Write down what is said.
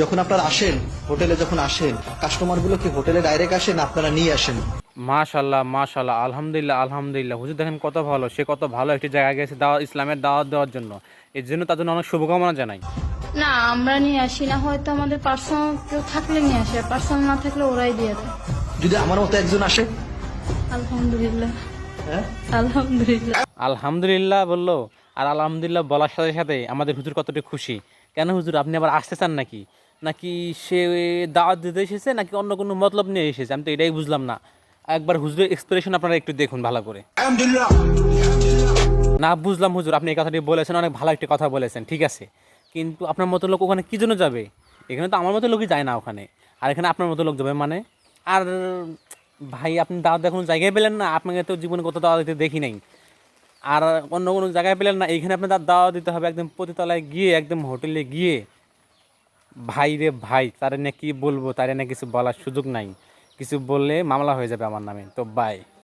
যখন আপনারা আসেন হোটেলে যখন আসেন কাস্টমারগুলো কি হোটেলে ডাইরেক্ট আসেন আপনারা নিয়ে আসেন? মাশাল্লাহ মাশাল্লাহ আলহামদুলিল্লাহ আলহামদুলিল্লাহ। হুজুর দেখেন কত ভালো সে কত ভালো একটি জায়গায় গেছে দাওয়া ইসলামের দাওয়াত দেওয়ার জন্য। এর জন্য তার জন্য অনেক শুভকামনা জানাই। না আমরা নিয়ে আসি না হয়তো আমাদের পার্সোনাল কেউ থাকলে নিয়ে আসে পার্সোনাল না থাকলে ওরাই দিয়ে দেয়। যদি আমার মতো একজন আসে? আলহামদুলিল্লাহ। হ্যাঁ? আলহামদুলিল্লাহ। আলহামদুলিল্লাহ বলল আর আলহামদুলিল্লাহ বলার সাথে সাথে আমাদের হুজুর কতটা খুশি। কেন হুজুর আপনি আবার আসতে চান নাকি? নাকি সে দাওয়াত দিতে এসেছে নাকি অন্য কোনো মতলব নিয়ে এসেছে? আমি তো এটাই বুঝলাম না। একবার হুজুরের এক্সপ্রেশন আপনারা একটু দেখুন ভালো করে। না বুঝলাম হুজুর আপনি এই কথাটি বলেছেন অনেক ভালো একটি কথা বলেছেন ঠিক আছে। কিন্তু আপনার মতো লোক ওখানে কী জন্য যাবে? এখানে তো আমার মতো লোকই যায় না ওখানে। আর এখানে আপনার মতো লোক যাবে মানে? আর ভাই আপনি দাওয়াত দেখুন জায়গায় পেলেন না আপনাকে তো জীবনে কত দাওয়া দিতে দেখি নাই। আর অন্য কোনো জায়গায় পেলেন না, এইখানে আপনার দাওয়া দিতে হবে। একদম প্রতিতলায় গিয়ে, একদম হোটেলে গিয়ে, ভাই রে ভাই, তারে না কি বলব? তারে না কিছু বলার সুযোগ নাই। কিছু বললে মামলা হয়ে যাবে আমার নামে। তো বাই